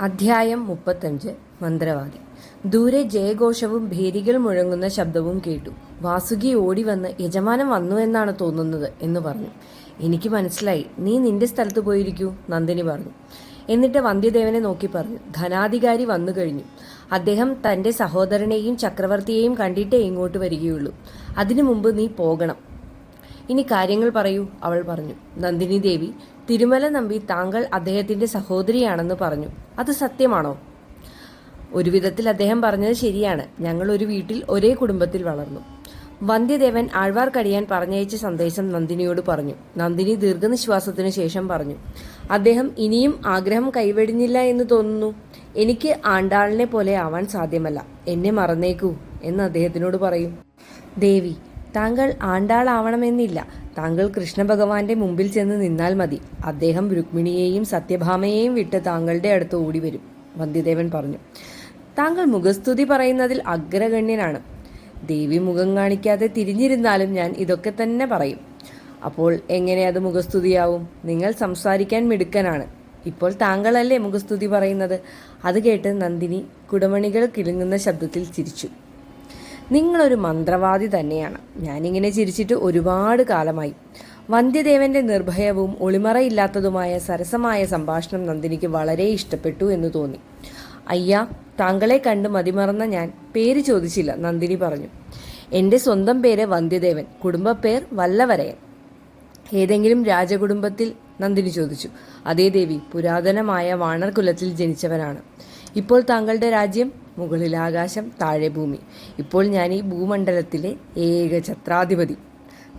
അധ്യായം മുപ്പത്തഞ്ച്. മന്ത്രവാദി. ദൂരെ ജയഘോഷവും ഭേരികൾ മുഴങ്ങുന്ന ശബ്ദവും കേട്ടു. വാസുകി ഓടി വന്ന് യജമാനൻ വന്നു എന്നാണ് തോന്നുന്നത് എന്ന് പറഞ്ഞു. എനിക്ക് മനസ്സിലായി. നീ നിന്റെ സ്ഥലത്ത് പോയിരിക്കൂ നന്ദിനി പറഞ്ഞു. എന്നിട്ട് വന്ധ്യദേവനെ നോക്കി പറഞ്ഞു. ധനാധികാരി വന്നു കഴിഞ്ഞു. അദ്ദേഹം തന്റെ സഹോദരനെയും ചക്രവർത്തിയെയും കണ്ടിട്ടേ ഇങ്ങോട്ട് വരികയുള്ളൂ. അതിനു മുമ്പ് നീ പോകണം. ഇനി കാര്യങ്ങൾ പറയൂ അവൾ പറഞ്ഞു. നന്ദിനി ദേവി തിരുമല നമ്പി താങ്കൾ അദ്ദേഹത്തിന്റെ സഹോദരിയാണെന്ന് പറഞ്ഞു. അത് സത്യമാണോ? ഒരു വിധത്തിൽ അദ്ദേഹം പറഞ്ഞത് ശരിയാണ്. ഞങ്ങൾ ഒരു വീട്ടിൽ ഒരേ കുടുംബത്തിൽ വളർന്നു. വന്ധ്യദേവൻ ആഴ്വാർ കടിയാൻ പറഞ്ഞയച്ച സന്ദേശം നന്ദിനിയോട് പറഞ്ഞു. നന്ദിനി ദീർഘനിശ്വാസത്തിനു ശേഷം പറഞ്ഞു. അദ്ദേഹം ഇനിയും ആഗ്രഹം കൈവെടിഞ്ഞില്ല എന്ന് തോന്നുന്നു. എനിക്ക് ആണ്ടാളിനെ പോലെ ആവാൻ സാധ്യമല്ല. എന്നെ മറന്നേക്കൂ എന്ന് അദ്ദേഹത്തിനോട് പറയും. ദേവി താങ്കൾ ആണ്ടാളാവണമെന്നില്ല. താങ്കൾ കൃഷ്ണഭഗവാന്റെ മുമ്പിൽ ചെന്ന് നിന്നാൽ മതി. അദ്ദേഹം രുക്മിണിയെയും സത്യഭാമയെയും വിട്ട് താങ്കളുടെ അടുത്ത് ഓടി വരും വന്ധ്യദേവൻ പറഞ്ഞു. താങ്കൾ മുഖസ്തുതി പറയുന്നതിൽ അഗ്രഗണ്യനാണ്. ദേവി മുഖം കാണിക്കാതെ തിരിഞ്ഞിരുന്നാലും ഞാൻ ഇതൊക്കെ തന്നെ പറയും. അപ്പോൾ എങ്ങനെ അത് മുഖസ്തുതിയാവും? നിങ്ങൾ സംസാരിക്കാൻ മിടുക്കനാണ്. ഇപ്പോൾ താങ്കളല്ലേ മുഖസ്തുതി പറയുന്നത്? അത് കേട്ട് നന്ദിനി കുടമണികൾ കിളുങ്ങുന്ന ശബ്ദത്തിൽ ചിരിച്ചു. നിങ്ങളൊരു മന്ത്രവാദി തന്നെയാണ്. ഞാനിങ്ങനെ ചിരിച്ചിട്ട് ഒരുപാട് കാലമായി. വന്ധ്യദേവന്റെ നിർഭയവും ഒളിമറയില്ലാത്തതുമായ സരസമായ സംഭാഷണം നന്ദിനിക്ക് വളരെ ഇഷ്ടപ്പെട്ടു എന്ന് തോന്നി. അയ്യാ താങ്കളെ കണ്ട് മതിമറന്ന ഞാൻ പേര് ചോദിച്ചില്ല നന്ദിനി പറഞ്ഞു. എന്റെ സ്വന്തം പേര് വന്ധ്യദേവൻ കുടുംബപ്പേർ വല്ലവരയൻ. ഏതെങ്കിലും രാജകുടുംബത്തിൽ? നന്ദിനി ചോദിച്ചു. അതേ ദേവി പുരാതനമായ വാണർകുലത്തിൽ ജനിച്ചവനാണ്. ഇപ്പോൾ താങ്കളുടെ രാജ്യം? മുകളിൽ ആകാശം താഴെ ഭൂമി. ഇപ്പോൾ ഞാൻ ഈ ഭൂമണ്ഡലത്തിലെ ഏക ഛത്രാധിപതി.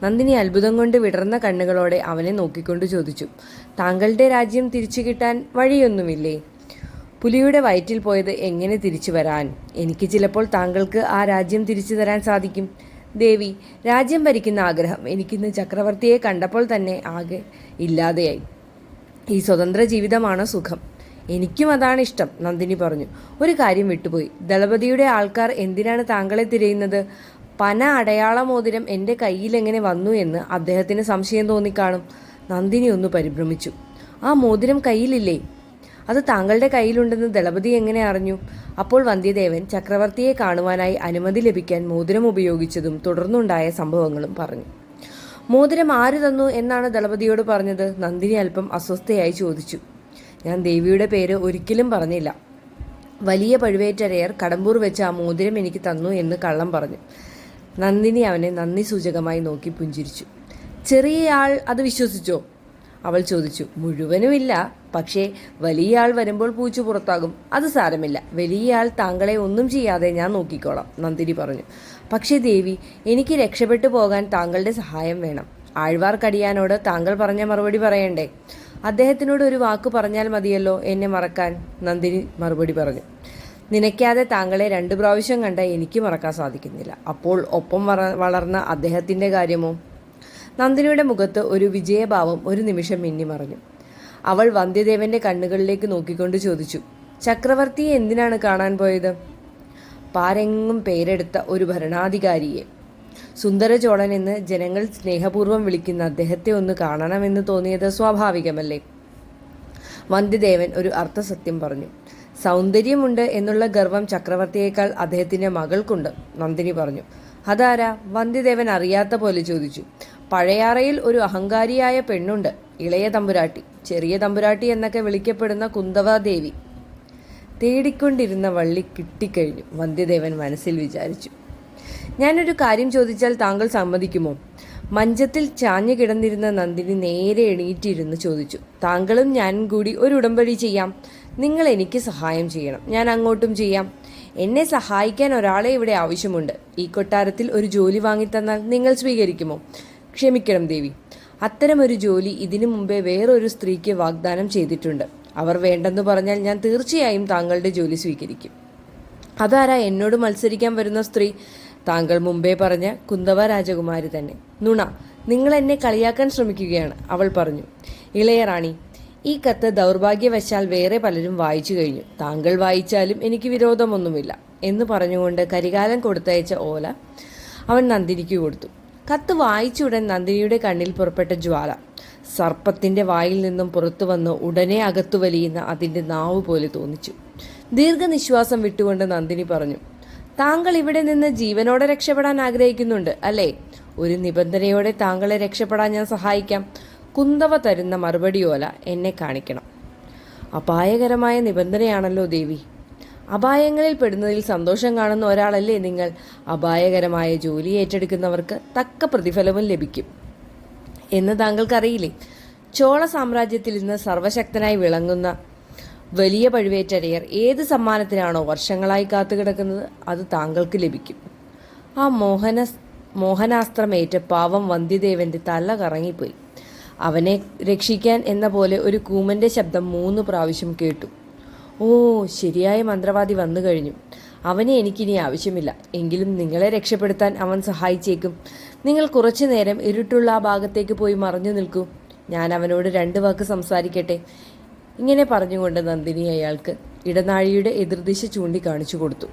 നന്ദിനി അത്ഭുതം കൊണ്ട് വിടർന്ന കണ്ണുകളോടെ അവനെ നോക്കിക്കൊണ്ട് ചോദിച്ചു താങ്കളുടെ രാജ്യം തിരിച്ചു കിട്ടാൻ വഴിയൊന്നുമില്ലേ? പുലിയുടെ വയറ്റിൽ പോയത് എങ്ങനെ തിരിച്ചു വരാൻ? എനിക്ക് ചിലപ്പോൾ താങ്കൾക്ക് ആ രാജ്യം തിരിച്ചു തരാൻ സാധിക്കും. ദേവി രാജ്യം ഭരിക്കുന്ന ആഗ്രഹം എനിക്കിന്ന് ചക്രവർത്തിയെ കണ്ടപ്പോൾ തന്നെ ആകെ ഇല്ലാതെയായി. ഈ സ്വതന്ത്ര ജീവിതമാണ് സുഖം? എനിക്കും അതാണ് ഇഷ്ടം നന്ദിനി പറഞ്ഞു. ഒരു കാര്യം വിട്ടുപോയി. ദളപതിയുടെ ആൾക്കാർ എന്തിനാണ് താങ്കളെ തിരയുന്നത്? പന അടയാള മോതിരം എന്റെ കയ്യിൽ എങ്ങനെ വന്നു എന്ന് അദ്ദേഹത്തിന് സംശയം തോന്നിക്കാണും. നന്ദിനി ഒന്ന് പരിഭ്രമിച്ചു. ആ മോതിരം കയ്യിലില്ലേ? അത് താങ്കളുടെ കയ്യിലുണ്ടെന്ന് ദളപതി എങ്ങനെ അറിഞ്ഞു? അപ്പോൾ വന്ധ്യദേവൻ ചക്രവർത്തിയെ കാണുവാനായി അനുമതി ലഭിക്കാൻ മോതിരം ഉപയോഗിച്ചതും തുടർന്നുണ്ടായ സംഭവങ്ങളും പറഞ്ഞു. മോതിരം ആര് തന്നു എന്നാണ് ദളപതിയോട് പറഞ്ഞത്? നന്ദിനി അല്പം അസ്വസ്ഥയായി ചോദിച്ചു. ഞാൻ ദേവിയുടെ പേര് ഒരിക്കലും പറഞ്ഞില്ല. വലിയ പഴുവേറ്റരയർ കടമ്പൂർ വെച്ച് ആ മോതിരം എനിക്ക് തന്നു എന്ന് കള്ളം പറഞ്ഞു. നന്ദിനി അവനെ നന്ദി സൂചകമായി നോക്കി പുഞ്ചിരിച്ചു. ചെറിയ ആൾ അത് വിശ്വസിച്ചോ? അവൾ ചോദിച്ചു. മുഴുവനുമില്ല. പക്ഷേ വലിയ ആൾ വരുമ്പോൾ പൂച്ചു പുറത്താകും. അത് സാരമില്ല. വലിയ ആൾ താങ്കളെ ഒന്നും ചെയ്യാതെ ഞാൻ നോക്കിക്കോളാം നന്ദിനി പറഞ്ഞു. പക്ഷേ ദേവി എനിക്ക് രക്ഷപ്പെട്ടു പോകാൻ താങ്കളുടെ സഹായം വേണം. ആഴ്വാർക്കടിയാനോട് താങ്കൾ പറഞ്ഞ മറുപടി പറയണ്ടേ? അദ്ദേഹത്തിനോട് ഒരു വാക്ക് പറഞ്ഞാൽ മതിയല്ലോ എന്നെ മറക്കാൻ നന്ദിനി മറുപടി പറഞ്ഞു. നിനയ്ക്കാതെ താങ്കളെ രണ്ട് പ്രാവശ്യം കണ്ട എനിക്ക് മറക്കാൻ സാധിക്കുന്നില്ല. അപ്പോൾ ഒപ്പം വള- വളർന്ന അദ്ദേഹത്തിന്റെ കാര്യമോ? നന്ദിനിയുടെ മുഖത്ത് ഒരു വിജയഭാവം ഒരു നിമിഷം മിന്നിമറഞ്ഞു അവൾ വന്ധ്യദേവന്റെ കണ്ണുകളിലേക്ക് നോക്കിക്കൊണ്ട് ചോദിച്ചു ചക്രവർത്തിയെ എന്തിനാണ് കാണാൻ പോയത്? പാരെങ്ങും പേരെടുത്ത ഒരു ഭരണാധികാരിയെ. സുന്ദരചോളൻ എന്ന് ജനങ്ങൾ സ്നേഹപൂർവം വിളിക്കുന്ന അദ്ദേഹത്തെ ഒന്ന് കാണണമെന്ന് തോന്നിയത് സ്വാഭാവികമല്ലേ? വന്ധ്യദേവൻ ഒരു അർത്ഥസത്യം പറഞ്ഞു. സൗന്ദര്യമുണ്ട് എന്നുള്ള ഗർവം ചക്രവർത്തിയേക്കാൾ അദ്ദേഹത്തിന്റെ മകൾക്കുണ്ട് നന്ദിനി പറഞ്ഞു. അതാരാ? വന്ധ്യദേവൻ അറിയാത്ത പോലെ ചോദിച്ചു. പഴയാറയിൽ ഒരു അഹങ്കാരിയായ പെണ്ണുണ്ട് ഇളയ തമ്പുരാട്ടി ചെറിയ തമ്പുരാട്ടി എന്നൊക്കെ വിളിക്കപ്പെടുന്ന കുന്തവാദേവി. തേടിക്കൊണ്ടിരുന്ന വള്ളി കിട്ടിക്കഴിഞ്ഞു വന്ധ്യദേവൻ മനസ്സിൽ വിചാരിച്ചു. ഞാനൊരു കാര്യം ചോദിച്ചാൽ താങ്കൾ സമ്മതിക്കുമോ? മഞ്ചത്തിൽ ചാഞ്ഞു കിടന്നിരുന്ന നന്ദിനി നേരെ എണീറ്റിരുന്ന് ചോദിച്ചു. താങ്കളും ഞാനും കൂടി ഒരു ഉടമ്പടി ചെയ്യാം. നിങ്ങൾ എനിക്ക് സഹായം ചെയ്യണം. ഞാൻ അങ്ങോട്ടും ചെയ്യാം. എന്നെ സഹായിക്കാൻ ഒരാളെ ഇവിടെ ആവശ്യമുണ്ട്. ഈ കൊട്ടാരത്തിൽ ഒരു ജോലി വാങ്ങിത്തന്നാൽ നിങ്ങൾ സ്വീകരിക്കുമോ? ക്ഷമിക്കണം ദേവി. അത്തരമൊരു ജോലി ഇതിനു മുമ്പേ വേറൊരു സ്ത്രീക്ക് വാഗ്ദാനം ചെയ്തിട്ടുണ്ട്. അവർ വേണ്ടെന്ന് പറഞ്ഞാൽ ഞാൻ തീർച്ചയായും താങ്കളുടെ ജോലി സ്വീകരിക്കും. അതാരാ എന്നോട് മത്സരിക്കാൻ വരുന്ന സ്ത്രീ? താങ്കൾ മുമ്പേ പറഞ്ഞ കുന്തവ രാജകുമാരി തന്നെ. നുണ നിങ്ങൾ എന്നെ കളിയാക്കാൻ ശ്രമിക്കുകയാണ് അവൾ പറഞ്ഞു. ഇളയറാണി ഈ കത്ത് ദൗർഭാഗ്യവശാൽ വേറെ പലരും വായിച്ചു കഴിഞ്ഞു. താങ്കൾ വായിച്ചാലും എനിക്ക് വിരോധമൊന്നുമില്ല എന്ന് പറഞ്ഞുകൊണ്ട് കരികാലം കൊടുത്തയച്ച ഓല അവൻ നന്ദിനിക്ക് കൊടുത്തു. കത്ത് വായിച്ചുടൻ നന്ദിനിയുടെ കണ്ണിൽ പുറപ്പെട്ട ജ്വാല. സർപ്പത്തിന്റെ വായിൽ നിന്നും പുറത്തു വന്ന് ഉടനെ അകത്തു വലിയുന്ന അതിന്റെ നാവ് പോലെ തോന്നിച്ചു. ദീർഘനിശ്വാസം വിട്ടുകൊണ്ട് നന്ദിനി പറഞ്ഞു താങ്കൾ ഇവിടെ നിന്ന് ജീവനോടെ രക്ഷപ്പെടാൻ ആഗ്രഹിക്കുന്നുണ്ട് അല്ലേ? ഒരു നിബന്ധനയോടെ താങ്കളെ രക്ഷപ്പെടാൻ ഞാൻ സഹായിക്കാം. കുന്തവ തരുന്ന മറുപടിയോല എന്നെ കാണിക്കണം. അപായകരമായ നിബന്ധനയാണല്ലോ ദേവി. അപായങ്ങളിൽ പെടുന്നതിൽ സന്തോഷം കാണുന്ന ഒരാളല്ലേ നിങ്ങൾ. അപായകരമായ ജോലി ഏറ്റെടുക്കുന്നവർക്ക് തക്ക പ്രതിഫലവും ലഭിക്കും. എന്ന് താങ്കൾക്കറിയില്ലേ? ചോള സാമ്രാജ്യത്തിൽ ഇന്ന് സർവശക്തനായി വിളങ്ങുന്ന വലിയ പഴുവേറ്റരയർ ഏത് സമ്മാനത്തിനാണോ വർഷങ്ങളായി കാത്തുകിടക്കുന്നത് അത് താങ്കൾക്ക് ലഭിക്കും. ആ മോഹന മോഹനാസ്ത്രമേറ്റ പാവം വന്ധ്യദേവന്റെ തല കറങ്ങിപ്പോയി. അവനെ രക്ഷിക്കാൻ എന്ന പോലെ ഒരു കൂമന്റെ ശബ്ദം മൂന്ന് പ്രാവശ്യം കേട്ടു. ഓ ശരിയായ മന്ത്രവാദി വന്നു കഴിഞ്ഞു. അവനെ എനിക്കിനി ആവശ്യമില്ല. എങ്കിലും നിങ്ങളെ രക്ഷപ്പെടുത്താൻ അവൻ സഹായിച്ചേക്കും. നിങ്ങൾ കുറച്ചു നേരം ഇരുട്ടുള്ള ആ ഭാഗത്തേക്ക് പോയി മറഞ്ഞു നിൽക്കൂ. ഞാൻ അവനോട് രണ്ട് വാക്ക് സംസാരിക്കട്ടെ. ഇങ്ങനെ പറഞ്ഞുകൊണ്ട് നന്ദിനി അയാൾക്ക് ഇടനാഴിയുടെ എതിർദിശ ചൂണ്ടിക്കാണിച്ചു കൊടുത്തു.